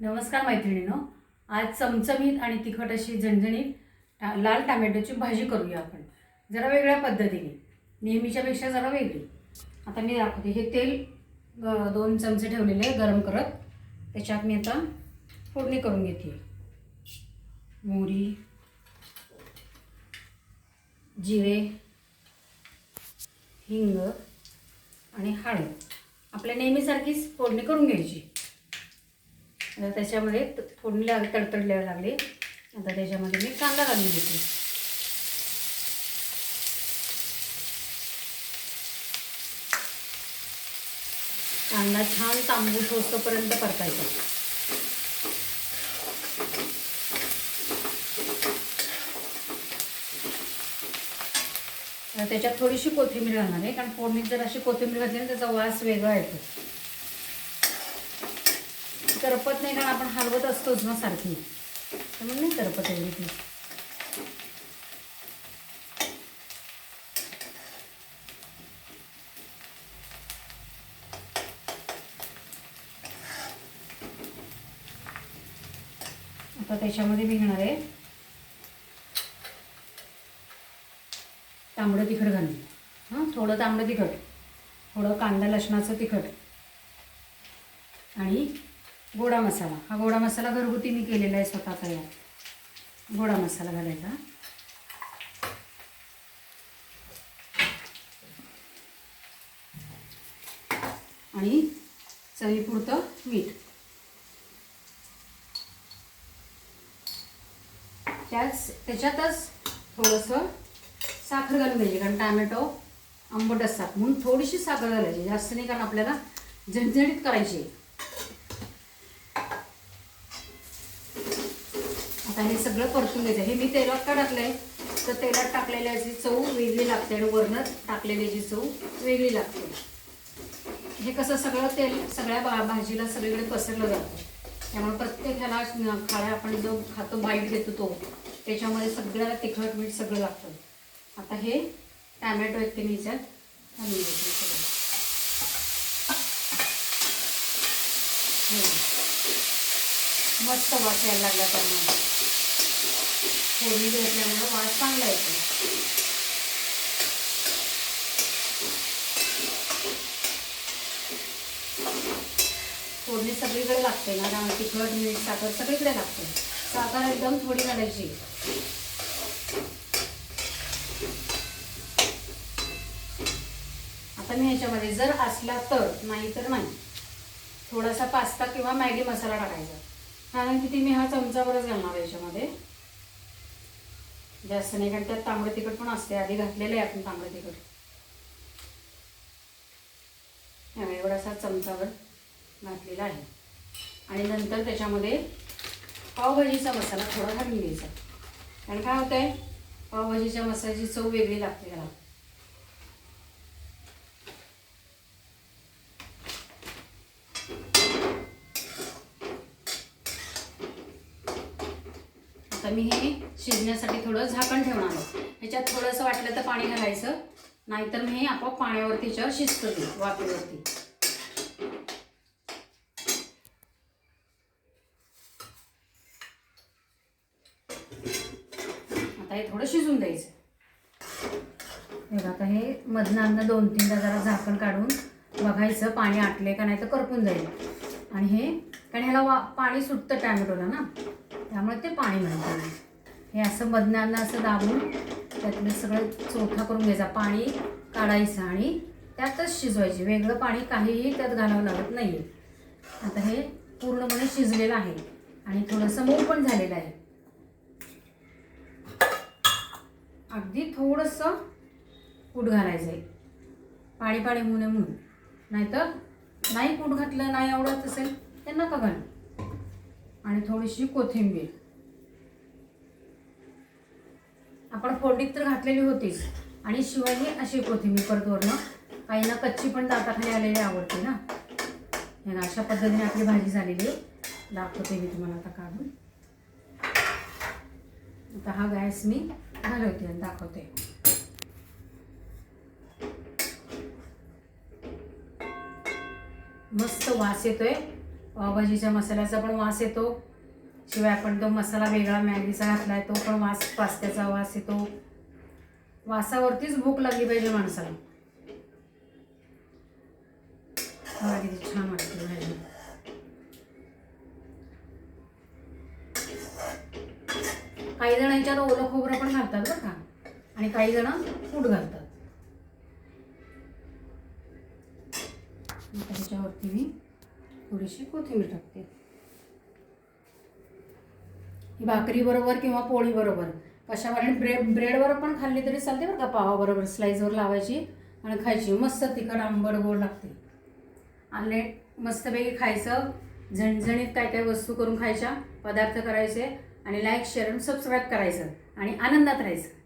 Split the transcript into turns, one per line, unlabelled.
नमस्कार मैत्रिणीनो. आज चमचमीत आणि तिखट अशी झणझणीत टा- लाल टामॅटोची भाजी करूया आपण. जरा वेगळ्या पद्धतीने. नेहमीच्यापेक्षा जरा वेगळी. आता मी दाखवते. हे तेल दोन चमचे ठेवलेले आहे गरम करत. त्याच्यात मी आता फोडणी करून घेते. मोहरी जिरे हिंग आणि हळद आपल्या नेहमीसारखीच फोडणी करून घ्यायची. आता त्याच्यामध्ये फोडणी लाग तडतडल्याला लागली. आता त्याच्यामध्ये मी कांदा घालून घेते. कांदा छान तांबूस होतोपर्यंत परतायचा. त्याच्यात थोडीशी कोथिंबीर घालणार आहे कारण फोडणीत जर अशी कोथिंबीर घातली ना त्याचा वास वेगळा येतो. करपत नाही कारण आपण हलवत असतोच ना सारखी. त्यामुळे नाही करपत एवढी ती. आता त्याच्यामध्ये मी घेणार आहे. तांबडं तिखट घालून. हां थोडं तांबडं तिखट. थोडं कांदा लसणाचं तिखट. आणि गोडा मसाला. हा गोडा मसाला घरगुती मी केलेला आहे स्वतः तयार गोडा मसाला घालायचा. आणि चवीपुरतं मीठ. त्याच त्याच्यातच थोडंसं साखर घालून द्यायची कारण टॅमॅटो आंबट असतात. म्हणून थोडीशी साखर घालायची जास्त नाही कारण आपल्याला झणझणीत करायची आता हे सगळं परतून घ्यायचं. हे मी तेलात का टाकलंय? तर तेलात टाकलेल्याची चव वेगळी लागते आणि वरणात टाकलेल्याची चव वेगळी लागते. हे कसं सगळं तेल सगळ्या बा भाजीला सगळीकडे पसरलं जातं. त्यामुळे प्रत्येक ह्याला खाळ्या आपण जो खातो बाईट घेतो तो त्याच्यामध्ये सगळ्याला तिखट मीठ सगळं लागतं. आता हे टॅमॅटो आहेत ते मी याच्यात घालून घ्यायचे सगळं. हो. मस्त वास यायला लागला त्यामुळे. फोडणी घेतल्यामुळे वास चांगला येतो. फोडणी सगळीकडे लागते ना त्यामुळे तिखट मीठ साखर सगळीकडे लागते. साखर एकदम थोडी घालायची. आता मी ह्याच्यामध्ये जर असला तर नाही तर नाही. थोडासा पास्ता किंवा मॅगी मसाला टाकायचा. कारण किती मी हा चमचावरच घालणार याच्यामध्ये. जास्त नाही कारण त्यात तांबडं तिखट पण असते आधी घातलेलं आहे आपण तांबडं तिखट. एवढासा चमचावर घातलेला आहे. आणि नंतर त्याच्यामध्ये पावभाजीचा मसाला थोडा घालून घ्यायचा कारण काय होतं आहे पावभाजीच्या मसाल्याची चव वेगळी लागते त्याला. आता मी हे शिजण्यासाठी थोडं झाकण ठेवणार आहे. ह्याच्यात थोडंसं वाटलं तर पाणी घालायचं. नाहीतर मी हे आपोआप पाण्यावरती ह्याच्यावर शिजतं ते वाफेवरती. आता हे थोडं शिजून द्यायचं. बघा आता हे मधनं दोन तीनदा जरा झाकण काढून बघायचं पाणी आटले का नाही तर करपून जाईल. आणि हे कारण ह्याला वा पाणी सुटतं टॅमॅटोला ना. त्यामुळे ते पाणी म्हणतात हे असं बदनांना असं दाबून त्यातलं सगळं चोथा करून घ्यायचा. पाणी काढायचं आणि त्यातच शिजवायचे. वेगळं पाणी काहीही त्यात घालावं लागत नाही आहे आता हे पूर्णपणे शिजलेलं आहे आणि थोडंसं मऊ पण झालेलं आहे. अगदी थोडंसं कूट घालायचं आहे पाणी पाणी होऊ नये म्हणून. नाहीतर नाही कूट घातलं नाही आवडत असेल ते नका घालू. आणि थोडीशी कोथिंबीर. आपण फोडणीत तर घातलेली होतीच. आणि शिवाय ही अशी कोथिंबीर परत काही काहींना कच्ची पण दाताखाली आलेली आवडते ना. हे ना, अशा पद्धतीने आपली भाजी झालेली आहे. दाखवते मी तुम्हाला आता काढून. आता हा गॅस मी घालवते आणि दाखवते. मस्त वास येतोय. पावभाजीच्या मसाल्याचा पण वास येतो. शिवाय आपण तो मसाला वेगळा मॅगीचा घातलाय तो पण वास पास्त्याचा वास येतो. वासावरतीच भूक लागली पाहिजे माणसाला. किती छान वाटते भाजी. काही जण याच्यात ओलं खोबरं पण घालतात बरं का? आणि काही जण फूट घालतात. त्याच्यावरती मी थोडीशी कोथिंबीर टाकते. ही भाकरी बरोबर किंवा पोळी बरोबर आणि ब्रेड ब्रेडवर पण खाल्ली तरी चालते बरं का पावाबरोबर स्लाईसवर लावायची आणि खायची. मस्त तिखट आंबट गोड लागते. आणि मस्तपैकी खायचं. झणझणीत काय काय वस्तू करून खायच्या पदार्थ करायचे आणि लाईक शेअर आणि सबस्क्राईब करायचं आणि आनंदात राहायचं.